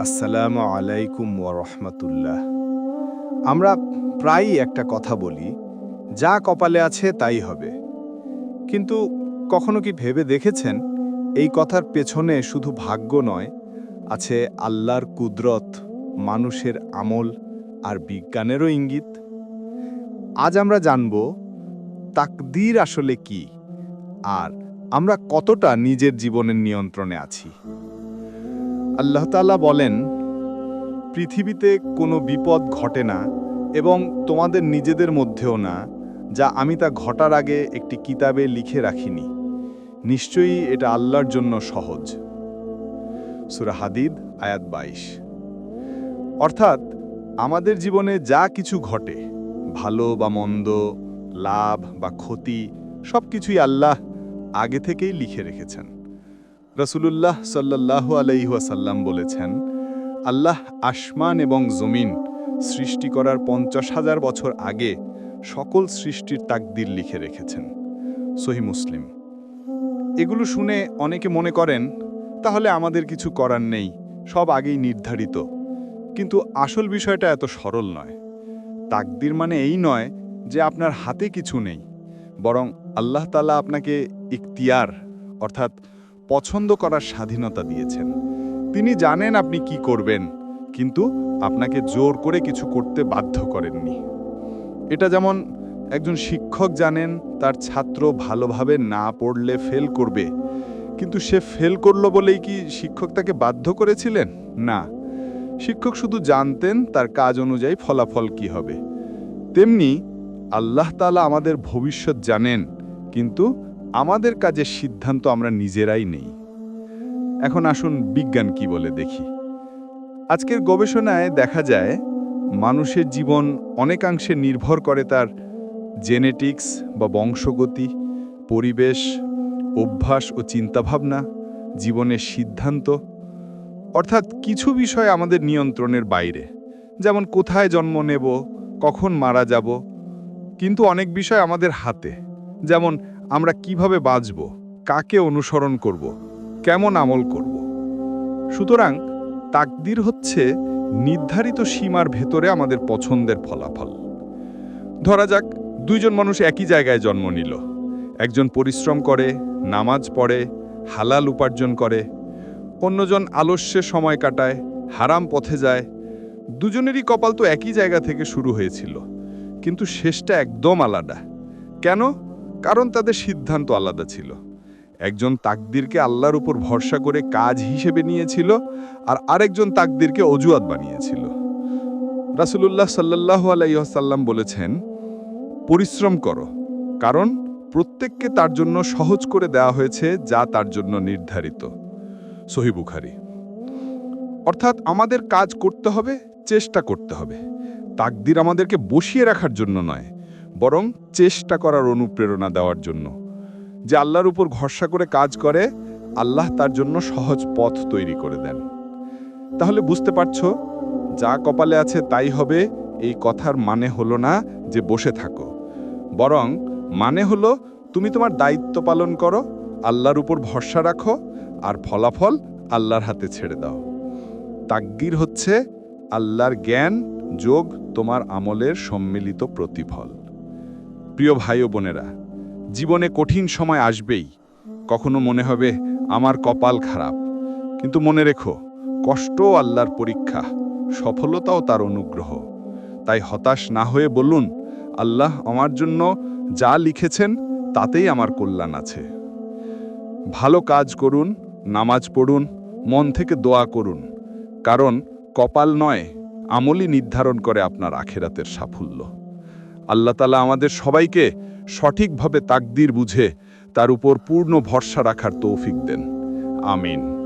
আসসালামু আলাইকুম ওরহমতুল্লাহ আমরা প্রায়ই একটা কথা বলি, যা কপালে আছে তাই হবে। কিন্তু কখনো কি ভেবে দেখেছেন, এই কথার পেছনে শুধু ভাগ্য নয়, আছে আল্লাহর কুদরত, মানুষের আমল আর বিজ্ঞানেরও ইঙ্গিত? আজ আমরা জানব, তাকদির আসলে কি? আর আমরা কতটা নিজের জীবনের নিয়ন্ত্রণে আছি। আল্লাহ তাআলা বলেন, পৃথিবীতে কোনো বিপদ ঘটে না এবং তোমাদের নিজেদের মধ্যেও না, যা আমি তা ঘটার আগে একটি কিতাবে লিখে রাখিনি। নিশ্চয়ই এটা আল্লাহর জন্য সহজ। সুরা হাদিদ, আয়াত বাইশ। অর্থাৎ, আমাদের জীবনে যা কিছু ঘটে, ভালো বা মন্দ, লাভ বা ক্ষতি সব কিছুই আল্লাহ আগে থেকেই লিখে রেখেছেন। রসুলুল্লাহ সাল্লাহ আলাইহাসাল্লাম বলেছেন, আল্লাহ আসমান এবং জমিন সৃষ্টি করার পঞ্চাশ হাজার বছর আগে সকল সৃষ্টির তাকদির লিখে রেখেছেন। সহি মুসলিম। এগুলো শুনে অনেকে মনে করেন, তাহলে আমাদের কিছু করার নেই, সব আগেই নির্ধারিত। কিন্তু আসল বিষয়টা এত সরল নয়। তাকদির মানে এই নয় যে আপনার হাতে কিছু নেই। বরং আল্লাহ তালা আপনাকে ইখতিয়ার, অর্থাৎ পছন্দ করার স্বাধীনতা দিয়েছেন। তিনি জানেন আপনি কি করবেন, কিন্তু আপনাকে জোর করে কিছু করতে বাধ্য করেননি। এটা যেমন একজন শিক্ষক জানেন, তার ছাত্র ভালোভাবে না পড়লে ফেল করবে, কিন্তু সে ফেল করল বলেই কি শিক্ষক তাকে বাধ্য করেছিলেন? না। শিক্ষক শুধু জানতেন তার কাজ অনুযায়ী ফলাফল কি হবে। তেমনি আল্লাহ তালা আমাদের ভবিষ্যৎ জানেন, কিন্তু আমাদের কাজের সিদ্ধান্ত আমরা নিজেরাই নেই। এখন আসুন বিজ্ঞান কি বলে দেখি। আজকের গবেষণায় দেখা যায়, মানুষের জীবন অনেকাংশে নির্ভর করে তার জেনেটিক্স বা বংশগতি, পরিবেশ, অভ্যাস ও চিন্তাভাবনা, জীবনের সিদ্ধান্ত, অর্থাৎ কিছু বিষয় আমাদের নিয়ন্ত্রণের বাইরে। যেমন কোথায় জন্ম নেব, কখন মারা যাব কিন্তু অনেক বিষয় আমাদের হাতে। যেমন, আমরা কীভাবে বাঁচব, কাকে অনুসরণ করব, কেমন আমল করব। সুতরাং, তাকদির হচ্ছে নির্ধারিত সীমার ভেতরে আমাদের পছন্দের ফলাফল। ধরা যাক, দুইজন মানুষ একই জায়গায় জন্ম নিল। একজন পরিশ্রম করে, নামাজ পড়ে, হালাল উপার্জন করে। অন্যজন আলস্যে সময় কাটায়, হারাম পথে যায়। দুজনেরই কপাল তো একই জায়গা থেকে শুরু হয়েছিল। কিন্তু শেষটা একদম আলাদা। কেন? কারণ তাদের সিদ্ধান্ত আলাদা ছিল। একজন তাকদিরকে আল্লাহর উপর ভরসা করে কাজ হিসেবে নিয়েছিল আর আরেকজন তাকদিরকে অজুয়াত বানিয়েছিল। রাসুলুল্লাহ সাল্লাহ আলাইসাল্লাম বলেছেন, পরিশ্রম করো, কারণ প্রত্যেককে তার জন্য সহজ করে দেওয়া হয়েছে যা তার জন্য নির্ধারিত। সহিবুখারি অর্থাৎ আমাদের কাজ করতে হবে, চেষ্টা করতে হবে। তাকদির আমাদেরকে বসিয়ে রাখার জন্য নয়, বরং চেষ্টা করার অনুপ্রেরণা দেওয়ার জন্য। যে আল্লাহর উপর ভরসা করে কাজ করে, আল্লাহ তার জন্য সহজ পথ তৈরি করে দেন। তাহলে বুঝতে পারছ, যা কপালে আছে তাই হবে, এই কথার মানে হলো না যে বসে থাকো। বরং মানে হলো, তুমি তোমার দায়িত্ব পালন করো, আল্লাহর উপর ভরসা রাখো, আর ফলাফল আল্লাহর হাতে ছেড়ে দাও। তাকগির হচ্ছে আল্লাহর জ্ঞান যোগ তোমার আমলের সম্মিলিত প্রতিফল। প্রিয় ভাই ও বোনেরা, জীবনে কঠিন সময় আসবেই। কখনো মনে হবে, আমার কপাল খারাপ। কিন্তু মনে রেখো, কষ্ট আল্লাহর পরীক্ষা, সফলতাও তার অনুগ্রহ। তাই হতাশ না হয়ে বলুন, আল্লাহ আমার জন্য যা লিখেছেন, তাতেই আমার কল্যাণ আছে। ভালো কাজ করুন, নামাজ পড়ুন, মন থেকে দোয়া করুন। কারণ কপাল নয় আমলই নির্ধারণ করে আপনার আখেরাতের সাফল্য। আল্লাহ তালা আমাদের সবাইকে সঠিকভাবে তাকদির বুঝে তার উপর পূর্ণ ভরসা রাখার তৌফিক দেন। আমিন।